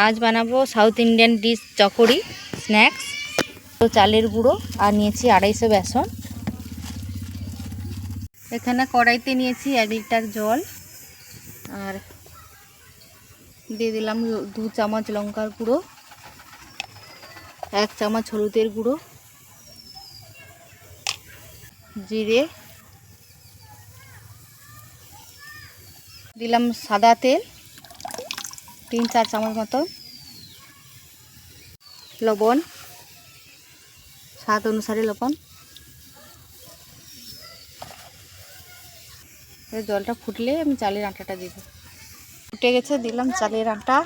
আজ বানাবো South Indian dish chakri, snacks, তো চালের গুঁড়ো আর নিয়েছি আড়াইশো বেসন। এখানে কড়াইতে নিয়েছি এক লিটার জল আর দিয়ে দিলাম দু চামচ লঙ্কার গুঁড়ো, এক চামচ হলুদের গুঁড়ো, জিরে, দিলাম সাদা তেল তিন চার চামচ মতো লবণ, স্বাদ অনুসারে লবণ। জলটা ফুটলে আমি চালের আটাটা দিব। ফুটে গেছে, দিলাম চালের আটা।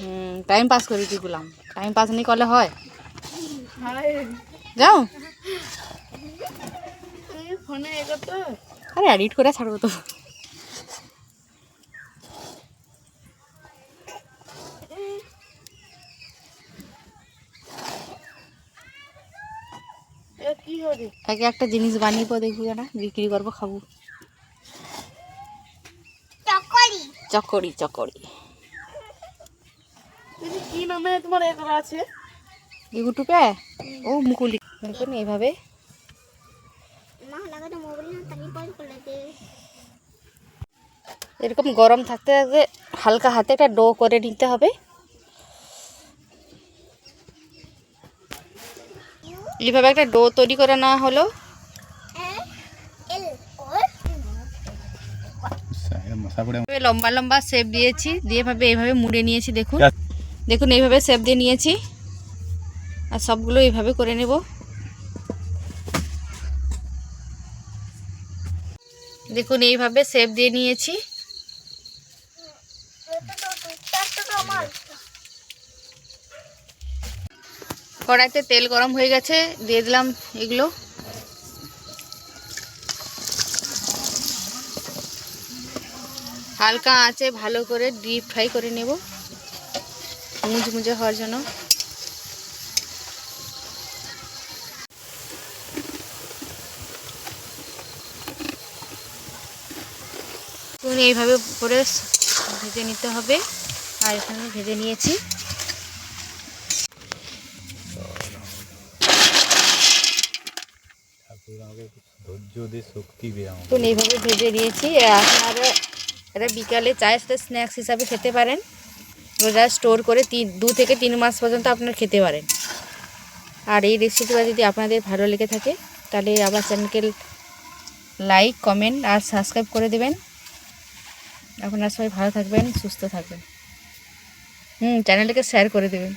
হুম টাইম পাস করি কি গুলাম টাইম পাস নি করলে হয়? যাও। ফোনে এগোতো আরে এডিট করে ছাড়বো তো। এ আগে একটা জিনিস বানিয়ে পর দেখব না বিক্রি করব খাব। চকরি। চকরি কি নামে তোমার এ করা আছে ইউটিউবে ও মুকুলি। দেখুন এইভাবে। এরকম গরম থাকতে থাকতে হালকা হাতে একটা ডো করে নিতে হবে। এইভাবে একটা ডো তৈরি করে নেওয়া হলো। লম্বা লম্বা শেপ দিয়েছি দিয়ে ভাবে এইভাবে মুড়ে নিয়েছি দেখুন। দেখুন এইভাবে শেপ দিয়ে নিয়েছি। আর সবগুলো এইভাবে করে নেব। দেখুন, এইভাবে শেপ দিয়ে নিয়েছি। কড়াইতে তেল গরম হয়ে গেছে, দিয়ে দিলাম এগুলো। হালকা আঁচে ভালো করে ডিপ ফ্রাই করে নেব। মুচমুচে হওয়ার জন্য। দেখুন এইভাবে করে ভেজে নিতে হবে। আর এখানে ভেজে নিয়েছি। দেখুন এইভাবে ভেজে নিয়েছি। আপনারা এটা বিকালে চায়ের সাথে স্ন্যাক্স হিসাবে খেতে পারেন। রোজা স্টোর করে তিন দু থেকে তিন মাস পর্যন্ত আপনারা খেতে পারেন। আর এই রেসিপিটা যদি আপনাদের ভালো লেগে থাকে তাহলে আমার চ্যানেলকে লাইক কমেন্ট আর সাবস্ক্রাইব করে দেবেন। আপনারা সবাই ভালো থাকবেন সুস্থ থাকবেন। হুম চ্যানেলটাকে শেয়ার করে দেবেন।